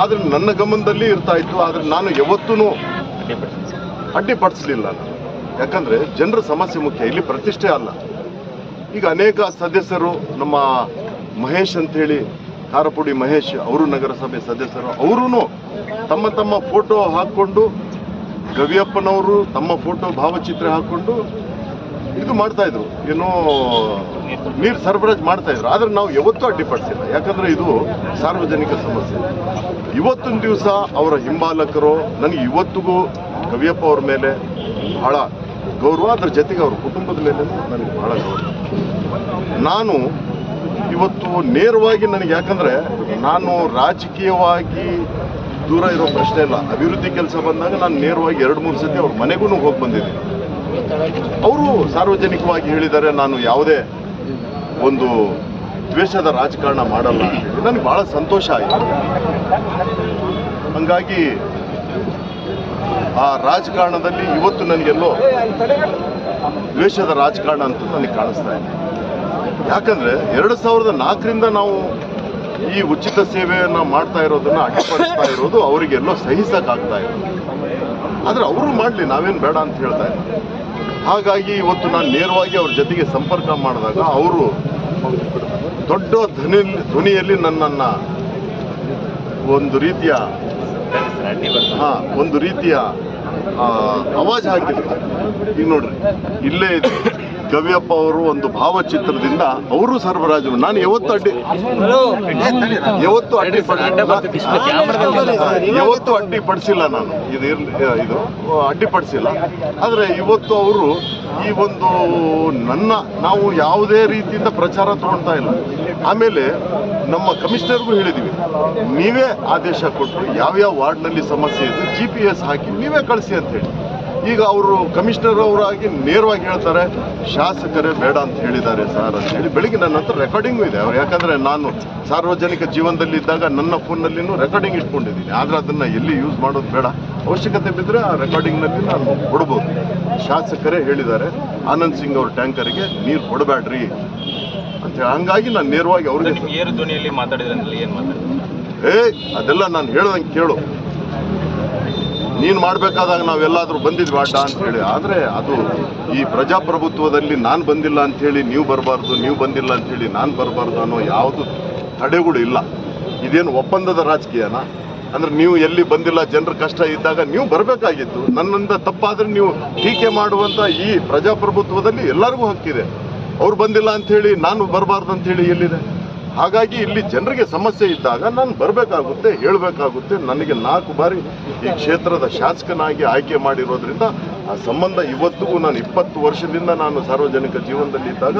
ಆದರೆ ನನ್ನ ಗಮನದಲ್ಲಿ ಇರ್ತಾ ಇತ್ತು, ಆದರೆ ನಾನು ಯಾವತ್ತೂ ಅಡ್ಡಿಪಡಿಸಲಿಲ್ಲ ನಾನು. ಯಾಕಂದರೆ ಜನರ ಸಮಸ್ಯೆ ಮುಖ್ಯ, ಇಲ್ಲಿ ಪ್ರತಿಷ್ಠೆ ಅಲ್ಲ. ಈಗ ಅನೇಕ ಸದಸ್ಯರು ನಮ್ಮ ಮಹೇಶ್ ಅಂತೇಳಿ, ಖಾರಪುಡಿ ಮಹೇಶ್ ಅವರು ನಗರಸಭೆ ಸದಸ್ಯರು ಅವರೂ ತಮ್ಮ ತಮ್ಮ ಫೋಟೋ ಹಾಕ್ಕೊಂಡು ಗವಿಯಪ್ಪನವರು ತಮ್ಮ ಫೋಟೋ ಭಾವಚಿತ್ರ ಹಾಕ್ಕೊಂಡು ಇದು ಮಾಡ್ತಾ ಇದ್ರು. ಏನೋ ನೀರು ಸರಬರಾಜು ಮಾಡ್ತಾ ಇದ್ರು. ಆದ್ರೆ ನಾವು ಯಾವತ್ತೂ ಅಡ್ಡಿಪಡಿಸಿಲ್ಲ ಯಾಕಂದ್ರೆ ಇದು ಸಾರ್ವಜನಿಕ ಸಮಸ್ಯೆ. ಇವತ್ತಿನ ದಿವಸ ಅವರ ಹಿಂಬಾಲಕರು ನನಗೆ ಇವತ್ತಿಗೂ ಕವಿಯಪ್ಪ ಅವ್ರ ಮೇಲೆ ಬಹಳ ಗೌರವ. ಅದ್ರ ಜೊತೆಗೆ ಅವ್ರ ಕುಟುಂಬದ ಮೇಲೆ ನನಗೆ ಬಹಳ ಗೌರವ. ನಾನು ಇವತ್ತು ನೇರವಾಗಿ ನನಗೆ ಯಾಕಂದ್ರೆ ನಾನು ರಾಜಕೀಯವಾಗಿ ದೂರ ಇರೋ ಪ್ರಶ್ನೆ ಇಲ್ಲ. ಅಭಿವೃದ್ಧಿ ಕೆಲಸ ಬಂದಾಗ ನಾನು ನೇರವಾಗಿ ಎರಡು ಮೂರು ಸತಿ ಅವ್ರ ಮನೆಗೂ ಹೋಗಿ ಬಂದಿದ್ದೀನಿ. ಅವರು ಸಾರ್ವಜನಿಕವಾಗಿ ಹೇಳಿದರೆ ನಾನು ಯಾವುದೇ ಒಂದು ದ್ವೇಷದ ರಾಜಕಾರಣ ಮಾಡಲ್ಲ ನನಗೆ ಬಹಳ ಸಂತೋಷ ಆಯಿತು. ಹಂಗಾಗಿ ಆ ರಾಜಕಾರಣದಲ್ಲಿ ಇವತ್ತು ನನಗೆಲ್ಲೋ ದ್ವೇಷದ ರಾಜಕಾರಣ ಅಂತ ನನಗೆ ಕಾಣಿಸ್ತಾ ಇದೆ. ಯಾಕಂದ್ರೆ ಎರಡು ಸಾವಿರದ ನಾಲ್ಕರಿಂದ ನಾವು ಈ ಉಚಿತ ಸೇವೆಯನ್ನು ಮಾಡ್ತಾ ಇರೋದನ್ನ ಅಡ್ಡಿಪಡಿಸ್ತಾ ಇರೋದು ಅವರಿಗೆಲ್ಲೋ ಸಹಿಸಕ್ಕಾಗ್ತಾ ಇರೋದು ಆದ್ರೆ ಅವರು ಮಾಡಲಿ, ನಾವೇನು ಬೇಡ ಅಂತ ಹೇಳ್ತಾ ಇಲ್ಲ. ಹಾಗಾಗಿ ಇವತ್ತು ನಾನು ನೇರವಾಗಿ ಅವ್ರ ಜೊತೆಗೆ ಸಂಪರ್ಕ ಮಾಡಿದಾಗ ಅವರು ದೊಡ್ಡ ಧ್ವನಿ, ಧ್ವನಿಯಲ್ಲಿ ನನ್ನನ್ನು ಒಂದು ರೀತಿಯ, ಹಾ, ಒಂದು ರೀತಿಯ ಅವಾಜ್ ಹಾಕಿದ್ರು ಈಗ ನೋಡ್ರಿ, ಇಲ್ಲೇ ಇದೆ ಗವಿಯಪ್ಪ ಅವರು ಒಂದು ಭಾವಚಿತ್ರದಿಂದ ಅವರು ಸರಬರಾಜು ನಾನು ಯಾವತ್ತು ಅಡ್ಡಿ ಯಾವತ್ತು ಅಡ್ಡಿ ಯಾವತ್ತು ಅಡ್ಡಿಪಡಿಸಿಲ್ಲ ನಾನು ಇದು ಇದು ಇದು ಅಡ್ಡಿಪಡಿಸಿಲ್ಲ. ಆದರೆ ಇವತ್ತು ಅವರು ಈ ಒಂದು ನನ್ನ ನಾವು ಯಾವುದೇ ರೀತಿಯಿಂದ ಪ್ರಚಾರ ತಗೊಳ್ತಾ ಇಲ್ಲ. ಆಮೇಲೆ ನಮ್ಮ ಕಮಿಷನರ್ಗೂ ಹೇಳಿದ್ದೀವಿ ನೀವೇ ಆದೇಶ ಕೊಟ್ಟು ಯಾವ್ಯಾವ ವಾರ್ಡ್ನಲ್ಲಿ ಸಮಸ್ಯೆ ಇದೆ ಜಿ ಪಿ ಎಸ್ ಹಾಕಿ ನೀವೇ ಕಳಿಸಿ ಅಂತ ಹೇಳಿ. ಈಗ ಅವರು ಕಮಿಷನರ್ ಅವರಾಗಿ ನೇರವಾಗಿ ಹೇಳ್ತಾರೆ ಶಾಸಕರೇ ಬೇಡ ಅಂತ ಹೇಳಿದ್ದಾರೆ ಸರ್ ಅಂತ ಹೇಳಿ ಬೆಳಿಗ್ಗೆ ನನ್ನ ಹತ್ರ ರೆಕಾರ್ಡಿಂಗು ಇದೆ. ಅವ್ರು ಯಾಕಂದ್ರೆ ನಾನು ಸಾರ್ವಜನಿಕ ಜೀವನದಲ್ಲಿ ಇದ್ದಾಗ ನನ್ನ ಫೋನ್ನಲ್ಲಿನೂ ರೆಕಾರ್ಡಿಂಗ್ ಇಟ್ಕೊಂಡಿದ್ದೀನಿ. ಆದರೆ ಅದನ್ನು ಎಲ್ಲಿ ಯೂಸ್ ಮಾಡೋದು ಬೇಡ. ಅವಶ್ಯಕತೆ ಬಿದ್ದರೆ ಆ ರೆಕಾರ್ಡಿಂಗ್ನಲ್ಲಿ ನಾನು ಕೊಡ್ಬೋದು. ಶಾಸಕರೇ ಹೇಳಿದ್ದಾರೆ ಆನಂದ್ ಸಿಂಗ್ ಅವ್ರ ಟ್ಯಾಂಕರ್ಗೆ ನೀರು ಕೊಡಬೇಡ್ರಿ ಅಂತ ಹಂಗಾಗಿ ನಾನು ನೇರವಾಗಿ ಅವ್ರಿಗೆ ಏರು ಧ್ವನಿಯಲ್ಲಿ ಮಾತಾಡಿದ್ರೆ ಏನು ಮಾತಾಡಿದ್ರು ಏ ಅದೆಲ್ಲ ನಾನು ಹೇಳ್ದಂಗೆ ಕೇಳು. ನೀನು ಮಾಡಬೇಕಾದಾಗ ನಾವೆಲ್ಲಾದರೂ ಬಂದಿದ್ವಿ ಅಡ್ಡ ಅಂತೇಳಿ ಆದರೆ ಅದು ಈ ಪ್ರಜಾಪ್ರಭುತ್ವದಲ್ಲಿ ನಾನು ಬಂದಿಲ್ಲ ಅಂಥೇಳಿ ನೀವು ಬರಬಾರ್ದು, ನೀವು ಬಂದಿಲ್ಲ ಅಂಥೇಳಿ ನಾನು ಬರಬಾರ್ದು ಅನ್ನೋ ಯಾವುದು ತಡೆಗಳು ಇಲ್ಲ. ಇದೇನು ಒಪ್ಪಂದದ ರಾಜಕೀಯನ? ಅಂದ್ರೆ ನೀವು ಎಲ್ಲಿ ಬಂದಿಲ್ಲ, ಜನರ ಕಷ್ಟ ಇದ್ದಾಗ ನೀವು ಬರಬೇಕಾಗಿತ್ತು. ನನ್ನಿಂದ ತಪ್ಪಾದ್ರೆ ನೀವು ಟೀಕೆ ಮಾಡುವಂತ ಈ ಪ್ರಜಾಪ್ರಭುತ್ವದಲ್ಲಿ ಎಲ್ಲರಿಗೂ ಹಕ್ಕಿದೆ. ಅವ್ರು ಬಂದಿಲ್ಲ ಅಂತ ಹೇಳಿ ನಾನು ಬರಬಾರ್ದು ಅಂತ ಹೇಳಿ ಎಲ್ಲಿದೆ? ಹಾಗಾಗಿ ಇಲ್ಲಿ ಜನರಿಗೆ ಸಮಸ್ಯೆ ಇದ್ದಾಗ ನಾನು ಬರಬೇಕಾಗುತ್ತೆ, ಹೇಳಬೇಕಾಗುತ್ತೆ. ನನಗೆ ನಾಲ್ಕು ಬಾರಿ ಈ ಕ್ಷೇತ್ರದ ಶಾಸಕನಾಗಿ ಆಯ್ಕೆ ಮಾಡಿರೋದ್ರಿಂದ ಆ ಸಂಬಂಧ ಇವತ್ತಿಗೂ ನಾನು ಇಪ್ಪತ್ತು ವರ್ಷದಿಂದ ನಾನು ಸಾರ್ವಜನಿಕ ಜೀವನದಲ್ಲಿ ಇದ್ದಾಗ